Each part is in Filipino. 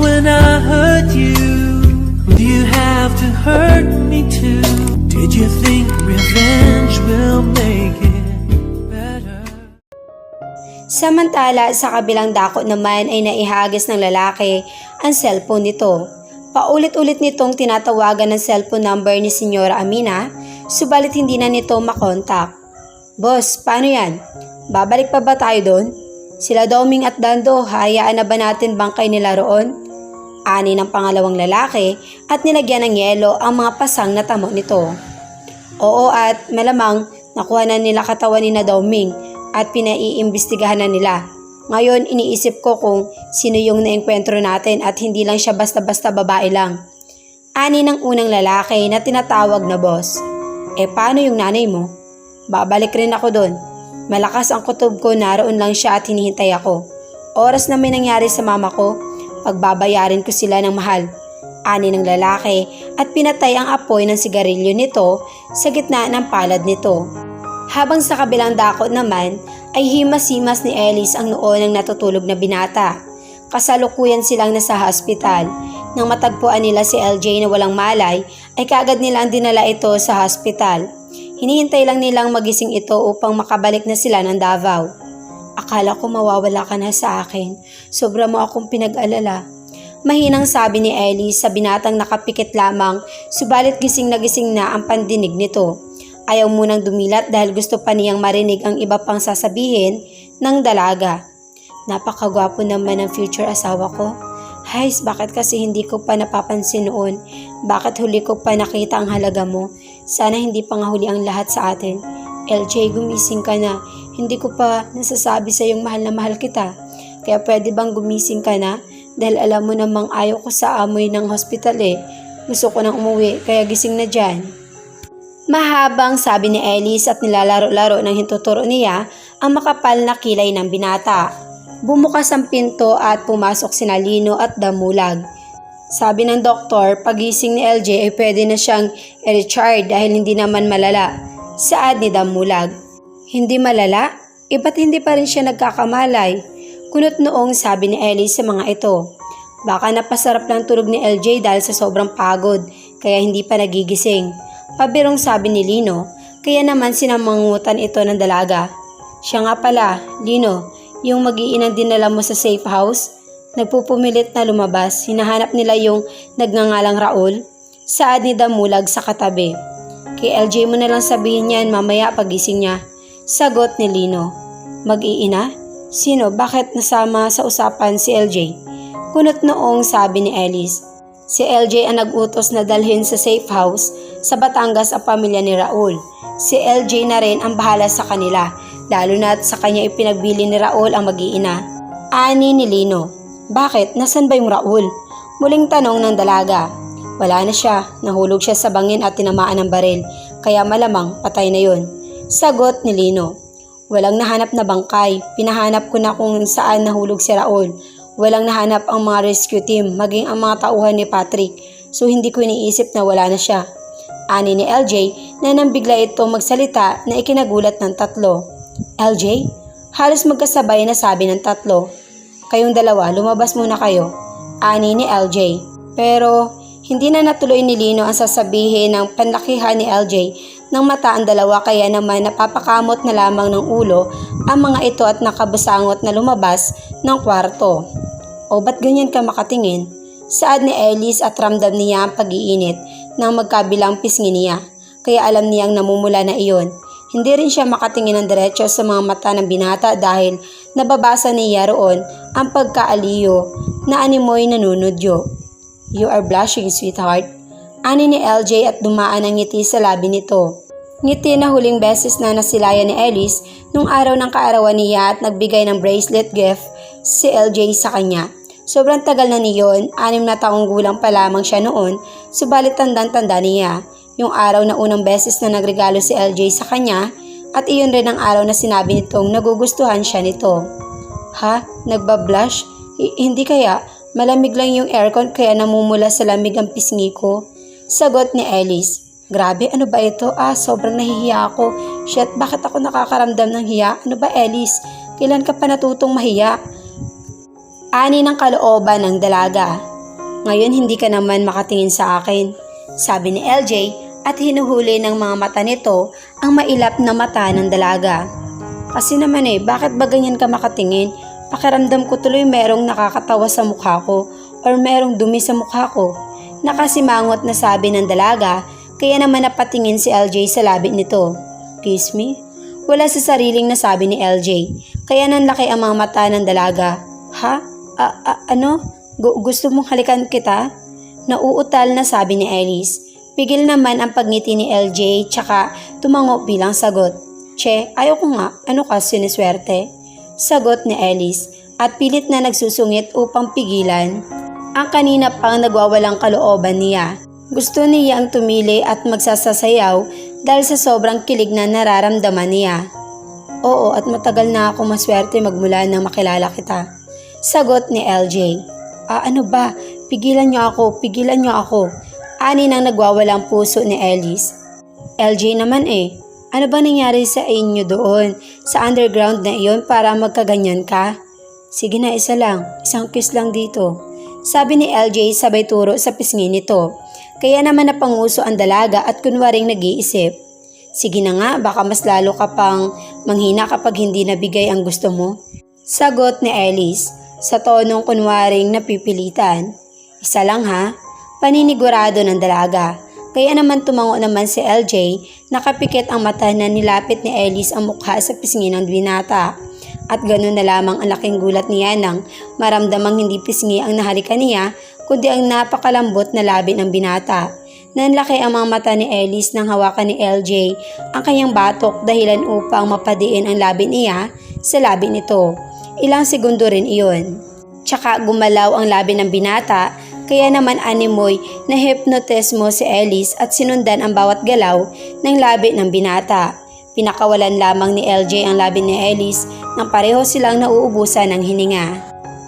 when I hurt you? Do you have to hurt me too? Did you think revenge will make it better? Samantala, sa kabilang dako naman ay naihagis ng lalaki ang cellphone nito. Paulit-ulit nitong tinatawagan ng cellphone number ni Senyora Amina, subalit hindi na nito makontak. Boss, paano yan? Babalik pa ba tayo doon? Sila Doming at Dando, hayaan na ba natin bangkay nila roon? Ani ng pangalawang lalaki at nilagyan ng yelo ang mga pasang na tamo nito. Oo at malamang nakuha na nila katawan ni na Doming at pinaiimbestigahan na nila. Ngayon iniisip ko kung sino yung naengkwentro natin at hindi lang siya basta-basta babae lang. Ani ng unang lalaki na tinatawag na boss. Eh paano yung nanay mo? Babalik rin ako doon. Malakas ang kutob ko naroon lang siya at hinihintay ako. Oras na may nangyari sa mama ko, pagbabayarin ko sila ng mahal. Ani ng lalaki at pinatay ang apoy ng sigarilyo nito sa gitna ng palad nito. Habang sa kabilang dakot naman ay himas-himas ni Ellis ang noon ng natutulog na binata. Kasalukuyan silang nasa hospital. Nang matagpuan nila si LJ na walang malay, ay kaagad nila ang dinala ito sa hospital. Hinihintay lang nilang magising ito upang makabalik na sila ng Davao. Akala ko mawawala ka na sa akin. Sobra mo akong pinag-alala. Mahinang sabi ni Ellie sa binatang nakapikit lamang, subalit gising na gising na ang pandinig nito. Ayaw munang dumilat dahil gusto pa niyang marinig ang iba pang sasabihin ng dalaga. Napakagwapo naman ng future asawa ko. Hays, bakit kasi hindi ko pa napapansin noon? Bakit huli ko pa nakita ang halaga mo? Sana hindi pa nga huli ang lahat sa atin. LJ, gumising ka na. Hindi ko pa nasasabi sa iyong mahal na mahal kita. Kaya pwede bang gumising ka na? Dahil alam mo namang ayaw ko sa amoy ng hospital eh. Gusto ko nang umuwi, kaya gising na dyan. Mahabang sabi ni Ellis at nilalaro-laro ng hintuturo niya ang makapal na kilay ng binata. Bumukas ang pinto at pumasok sina Lino at Damulag. Sabi ng doktor, pagising ni LJ ay pwede na siyang i-recharge dahil hindi naman malala. Saad ni Damulag. Hindi malala? E hindi pa rin siya nagkakamalay? Kunot noong sabi ni Ellie sa mga ito. Baka napasarap lang tulog ni LJ dahil sa sobrang pagod, kaya hindi pa nagigising. Pabirong sabi ni Lino, kaya naman sinamangutan ito ng dalaga. Siya nga pala, Lino, yung mag-iinang dinala mo sa safe house, nagpupumilit na lumabas, hinahanap nila yung nagngangalang Raul, saad ni Damulag sa katabi. Kay LJ mo na lang sabihin yan mamaya pagising niya. Sagot ni Lino. Mag-iina? Sino? Bakit nasama sa usapan si LJ? Kunot noong sabi ni Ellis. Si LJ ang nag-utos na dalhin sa safe house sa Batangas ang pamilya ni Raul. Si LJ na rin ang bahala sa kanila, lalo na sa kanya ipinagbili ni Raul ang mag-iina. Ani ni Lino. Bakit? Nasaan ba yung Raul? Muling tanong ng dalaga. Wala na siya. Nahulog siya sa bangin at tinamaan ng baril. Kaya malamang patay na yon. Sagot ni Lino. Walang nahanap na bangkay. Pinahanap ko na kung saan nahulog si Raul. Walang nahanap ang mga rescue team, maging ang mga tauhan ni Patrick. So hindi ko iniisip na wala na siya. Ani ni LJ na nang bigla ito magsalita na ikinagulat ng tatlo. LJ? Halos magkasabay na sabi ng tatlo. Kayong dalawa, lumabas muna kayo. Ani ni LJ. Pero hindi na natuloy ni Lino ang sasabihin ng panlakihan ni LJ ng mata ang dalawa kaya naman napapakamot na lamang ng ulo ang mga ito at nakabusangot na lumabas ng kwarto. O ba't ganyan ka makatingin? Saad ni Ellis at ramdam niya ang pag-iinit ng magkabilang pisngi niya. Kaya alam niyang namumula na iyon. Hindi rin siya makatingin ng diretso sa mga mata ng binata dahil nababasa niya roon ang pagkaaliyo na animoy nanunudyo. You are blushing, sweetheart. Ani ni LJ at dumaan ang ngiti sa labi nito. Ngiti na huling beses na nasilayan ni Ellis nung araw ng kaarawan niya at nagbigay ng bracelet gift si LJ sa kanya. Sobrang tagal na niyon, anim na taong gulang pa lamang siya noon, subalit tandang-tanda niya. Yung araw na unang beses na nagregalo si LJ sa kanya at iyon rin ang araw na sinabi nitong nagugustuhan siya nito. Ha? Nagbablush? H- hindi kaya? Malamig lang yung aircon kaya namumula sa lamig ang pisngi ko. Sagot ni Ellis. Grabe, ano ba ito? Ah, sobrang nahihiya ako. Shit, bakit ako nakakaramdam ng hiya? Ano ba, Ellis? Kailan ka pa natutong mahiya? Ani ng kalooban ng dalaga. Ngayon hindi ka naman makatingin sa akin, sabi ni LJ at hinuhuli ng mga mata nito ang mailap na mata ng dalaga. Kasi naman eh, bakit ba ganyan ka makatingin? Pakiramdam ko tuloy merong nakakatawa sa mukha ko or merong dumi sa mukha ko. Nakasimangot na sabi ng dalaga, kaya naman napatingin si LJ sa labi nito. Kiss me? Wala sa sariling nasabi ni LJ, kaya nanlaki ang mga mata ng dalaga. Ha? A- a- ano? Gu- gusto mong halikan kita? Nauutal na sabi ni Alice. Pigil naman ang pagngiti ni LJ tsaka tumango bilang sagot. Che, ayaw ko nga. Ano ka, siniswerte? Sagot ni Alice at pilit na nagsusungit upang pigilan. Ang kanina pang nagwawalang kalooban niya. Gusto niyang tumili at magsasasayaw dahil sa sobrang kilig na nararamdaman niya. Oo at matagal na ako maswerte magmula nang makilala kita. Sagot ni LJ. Ah ano ba? Pigilan niyo ako, pigilan niyo ako. Ani nang nagwawalang puso ni Alice. LJ naman eh. Ano ba nangyari sa inyo doon? Sa underground na iyon para magkaganyan ka? Sige na, isa lang. Isang kiss lang dito. Sabi ni LJ sabay turo sa pisngi nito. Kaya naman napanguso ang dalaga at kunwaring nag-iisip. Sige na nga, baka mas lalo ka pang manghina kapag hindi nabigay ang gusto mo. Sagot ni Alice sa tonong kunwaring napipilitan. Isa lang ha, paninigurado ng dalaga. Kaya naman tumango naman si LJ, nakapikit ang mata na nilapit ni Alice ang mukha sa pisngi ng binata. At ganun na lamang ang laking gulat niya nang maramdamang hindi pisngi ang nahalikan niya, kundi ang napakalambot na labi ng binata. Nanlaki ang mga mata ni Alice nang hawakan ni LJ ang kanyang batok dahilan upang mapadiin ang labi niya sa labi nito. Ilang segundo rin iyon. Tsaka gumalaw ang labi ng binata kaya naman animoy na hypnotize si Alice at sinundan ang bawat galaw ng labi ng binata. Pinakawalan lamang ni LJ ang labi ni Alice nang pareho silang nauubusan ng hininga.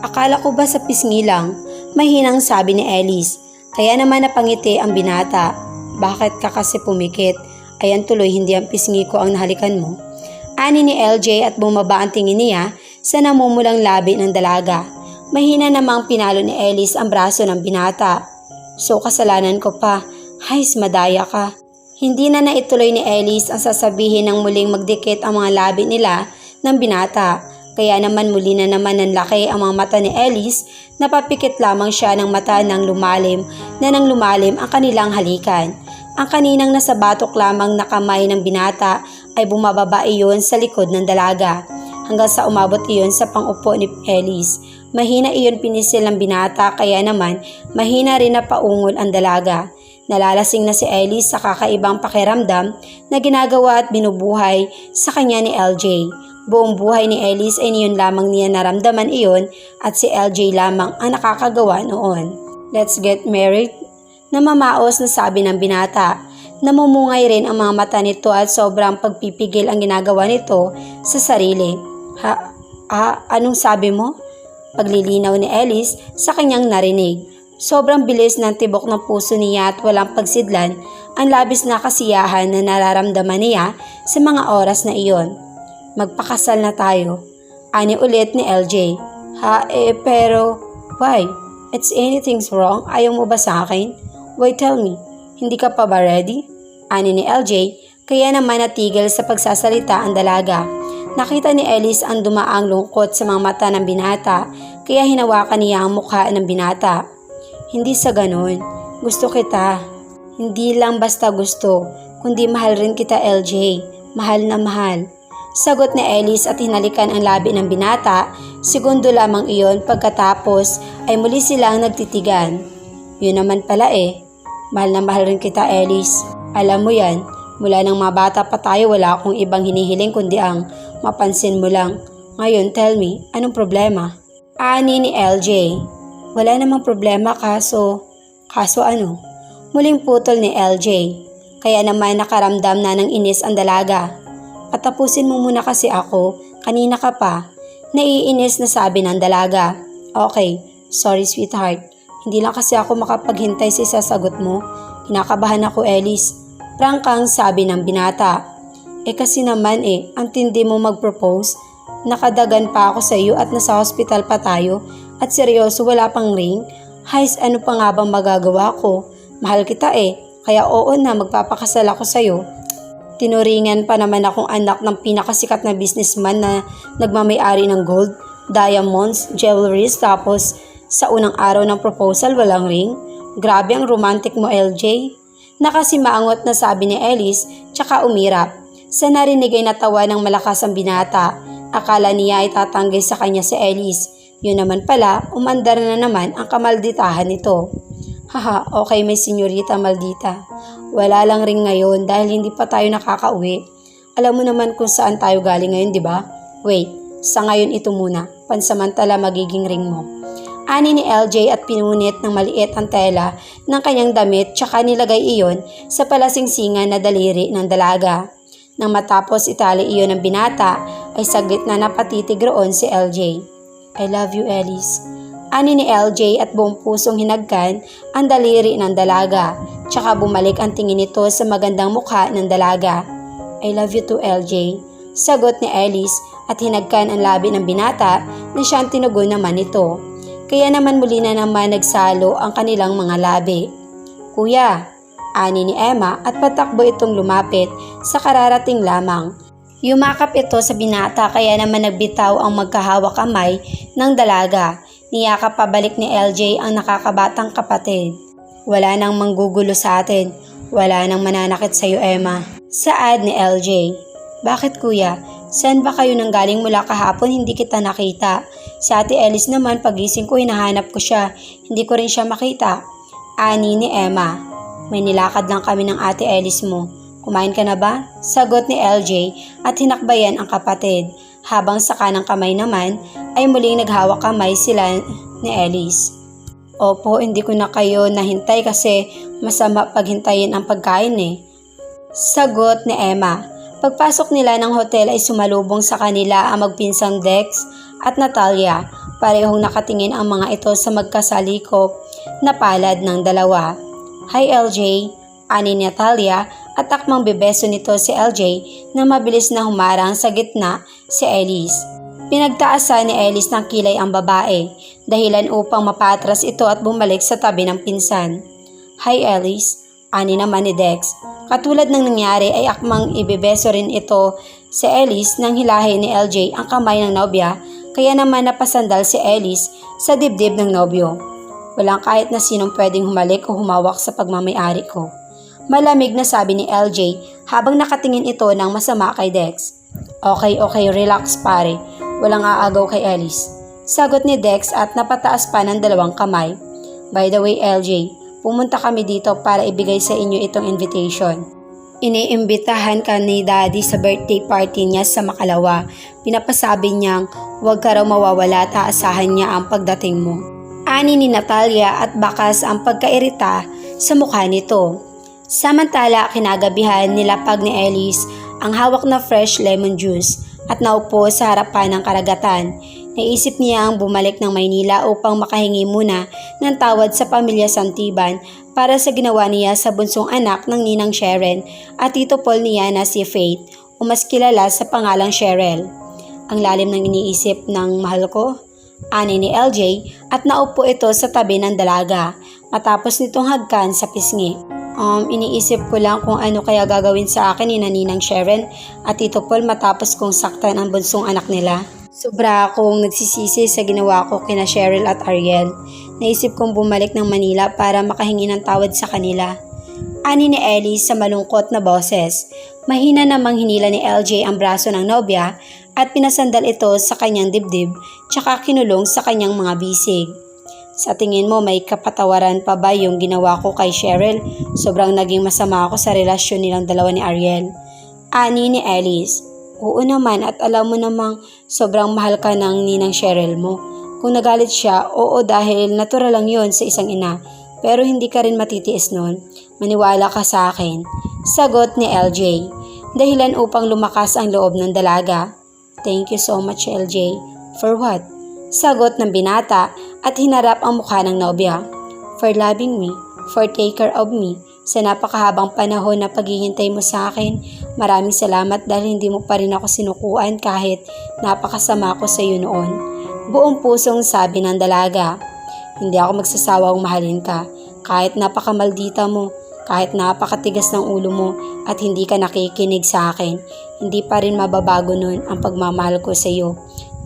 Akala ko ba sa pisngi lang? Mahinang sabi ni Alice. Kaya naman napangiti ang binata. Bakit ka kasi pumikit? Ayan tuloy hindi ang pisngi ko ang nahalikan mo. Ani ni LJ at bumaba ang tingin niya sa namumulang labi ng dalaga. Mahina namang pinalo ni Alice ang braso ng binata. So kasalanan ko pa. Hays, madaya ka. Hindi na naituloy ni Alice ang sasabihin ng muling magdikit ang mga labi nila ng binata. Kaya naman muli na naman nanlaki ang mga mata ni Alice, napapikit lamang siya ng mata ng lumalim na nang lumalim ang kanilang halikan. Ang kaninang nasa batok lamang na kamay ng binata ay bumababa iyon sa likod ng dalaga hanggang sa umabot iyon sa pangupo ni Alice. Mahina iyon pinisil ng binata kaya naman mahina rin na paungol ang dalaga. Nalalasing na si Alice sa kakaibang pakiramdam na ginagawa at binubuhay sa kanya ni LJ. Buong buhay ni Alice ay niyon lamang niya naramdaman iyon at si LJ lamang ang nakakagawa noon. Let's get married? Namamaos na sabi ng binata. Namumungay rin ang mga mata nito at sobrang pagpipigil ang ginagawa nito sa sarili. Ha? Ah, anong sabi mo? Paglilinaw ni Alice sa kanyang narinig. Sobrang bilis ng tibok ng puso niya at walang pagsidlan ang labis na kasiyahan na nararamdaman niya sa mga oras na iyon. Magpakasal na tayo. Ani ulit ni LJ. Ha eh pero, why? It's anything's wrong? Ayaw mo ba sa akin? Why tell me, hindi ka pa ba ready? Ani ni LJ, kaya naman natigil sa pagsasalita ang dalaga. Nakita ni Alice ang dumaang lungkot sa mga mata ng binata, kaya hinawakan niya ang mukha ng binata. Hindi sa ganon, gusto kita. Hindi lang basta gusto, kundi mahal rin kita LJ, mahal na mahal. Sagot ni Alice at hinalikan ang labi ng binata, segundo lamang iyon pagkatapos ay muli silang nagtitigan. Yun naman pala eh, mahal na mahal rin kita Alice. Alam mo yan, mula nang mga bata pa tayo wala akong ibang hinihiling kundi ang mapansin mo lang. Ngayon tell me, anong problema? Ani ni LJ. Wala namang problema kaso, kaso ano? Muling putol ni LJ. Kaya naman nakaramdam na ng inis ang dalaga. Patapusin mo muna kasi ako, kanina ka pa. Naiinis na sabi ng dalaga. Okay, sorry sweetheart. Hindi lang kasi ako makapaghintay sa sasagot mo. Kinakabahan ako Ellis. Prangkang sabi ng binata. Eh kasi naman eh, ang tindi mo mag-propose. Nakadagan pa ako sa iyo at nasa hospital pa tayo. At seryoso wala pang ring? Hays, ano pa nga bang magagawa ko? Mahal kita eh. Kaya oo na, magpapakasal ako sa'yo. Tinuringan pa naman akong anak ng pinakasikat na businessman na nagmamayari ng gold, diamonds, jewelries, tapos sa unang araw ng proposal walang ring. Grabe ang romantic mo, LJ. Nakasimangot na sabi ni Ellis, tsaka umirap. Sa narinig ay natawa ng malakas ang binata. Akala niya ay tatanggay sa kanya si Ellis. Yun naman pala, umandar na naman ang kamalditahan nito. Haha, okay may senyorita maldita. Wala lang ring ngayon dahil hindi pa tayo nakakauwi. Alam mo naman kung saan tayo galing ngayon, di ba? Wait, sa ngayon ito muna. Pansamantala magiging ring mo. Ani ni LJ at pinunit ng maliit ang tela ng kanyang damit tsaka nilagay iyon sa palasingsingan na daliri ng dalaga. Nang matapos itali iyon ng binata, ay saglit na napatitig roon si LJ. I love you, Ellis. Ani ni LJ at buong pusong hinagkan ang daliri ng dalaga, tsaka bumalik ang tingin nito sa magandang mukha ng dalaga. I love you too, LJ. Sagot ni Ellis at hinagkan ang labi ng binata na siyang tinugon naman nito. Kaya naman muli na naman nagsalo ang kanilang mga labi. Kuya, ani ni Emma at patakbo itong lumapit sa kararating lamang. Yumakap ito sa binata kaya naman nagbitaw ang magkahawak kamay ng dalaga. Niyakap pabalik ni LJ ang nakakabatang kapatid. Wala nang manggugulo sa atin. Wala nang mananakit sa'yo, Emma. Saad ni LJ. Bakit kuya? Saan ba kayo nang galing mula kahapon hindi kita nakita? Sa ate Ellis naman pagising ko hinahanap ko siya. Hindi ko rin siya makita. Ani ni Emma. May nilakad lang kami ng ate Ellis mo. Kumain ka na ba? Sagot ni LJ at hinakbayan ang kapatid. Habang sa kanang kamay naman ay muling naghawak kamay sila ni Ellis. Opo, hindi ko na kayo nahintay kasi masama paghintayin ang pagkain eh. Sagot ni Emma. Pagpasok nila ng hotel ay sumalubong sa kanila ang magpinsang Dex at Natalia. Parehong nakatingin ang mga ito sa magkasalikop na palad ng dalawa. Hi LJ, ani ni Natalia at takmang bebeso nito si LJ na mabilis na humarang sa gitna si Ellis. Pinagtaasan ni Ellis ng kilay ang babae, dahilan upang mapatras ito at bumalik sa tabi ng pinsan. Hi Ellis, ani naman ni Dex. Katulad ng nangyari ay akmang ibebeso rin ito si Ellis nang hilahin ni LJ ang kamay ng nobya kaya naman napasandal si Ellis sa dibdib ng nobyo. Walang kahit na sinong pwedeng humalik o humawak sa pagmamayari ko. Malamig na sabi ni LJ habang nakatingin ito ng masama kay Dex. Okay, okay, relax pare. Walang aagaw kay Ellis. Sagot ni Dex at napataas pa ng dalawang kamay. By the way, LJ, pumunta kami dito para ibigay sa inyo itong invitation. Iniimbitahan ka ni Daddy sa birthday party niya sa Makalawa. Pinapasabi niyang huwag ka raw mawawala at aasahan niya ang pagdating mo. Ani ni Natalia at bakas ang pagkairita sa mukha nito. Samantala, kinagabihan nilapag ni Ellis ang hawak na fresh lemon juice at naupo sa harapan ng karagatan. Naisip niya ang bumalik ng Maynila upang makahingi muna ng tawad sa pamilya Santiban para sa ginawa niya sa bunsong anak ng ninang Sharon at tito Paul niya na si Faith o mas kilala sa pangalang Cheryl. Ang lalim ng iniisip ng mahal ko, ani ni LJ at naupo ito sa tabi ng dalaga matapos nitong hagkan sa pisngi. Um, iniisip ko lang kung ano kaya gagawin sa akin ni Naninang Sharon at Tito Paul matapos kong saktan ang bunsong anak nila. Sobra akong nagsisisi sa ginawa ko kina Cheryl at Ariel. Naisip kong bumalik ng Manila para makahingi ng tawad sa kanila. Ani ni Ellie sa malungkot na boses. Mahina namang hinila ni LJ ang braso ng nobya at pinasandal ito sa kanyang dibdib tsaka kinulong sa kanyang mga bisig. Sa tingin mo may kapatawaran pa ba yung ginawa ko kay Cheryl? Sobrang naging masama ako sa relasyon nilang dalawa ni Ariel. Ani ni Alice. Oo naman at alam mo namang sobrang mahal ka ng ninang Cheryl mo. Kung nagalit siya, oo dahil natural lang yon sa isang ina. Pero hindi ka rin matitiis nun. Maniwala ka sa akin. Sagot ni LJ. Dahilan upang lumakas ang loob ng dalaga. Thank you so much LJ. For what? Sagot ng binata at hinarap ang mukha ng nobya. For loving me, for take care of me, sa napakahabang panahon na paghihintay mo sa akin, maraming salamat dahil hindi mo pa rin ako sinukuan kahit napakasama ko sa iyo noon. Buong pusong sabi ng dalaga. Hindi ako magsasawang mahalin ka. Kahit napakamaldita mo, kahit napakatigas ng ulo mo at hindi ka nakikinig sa akin, hindi pa rin mababago nun ang pagmamahal ko sa iyo.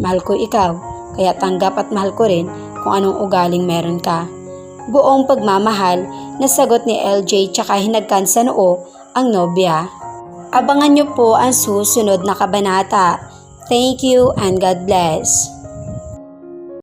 Mahal ko ikaw, kaya tanggap at mahal ko rin kung anong ugaling meron ka. Buong pagmamahal na sagot ni LJ tsaka hinagkan sa noo ang nobya. Abangan niyo po ang susunod na kabanata. Thank you and God bless.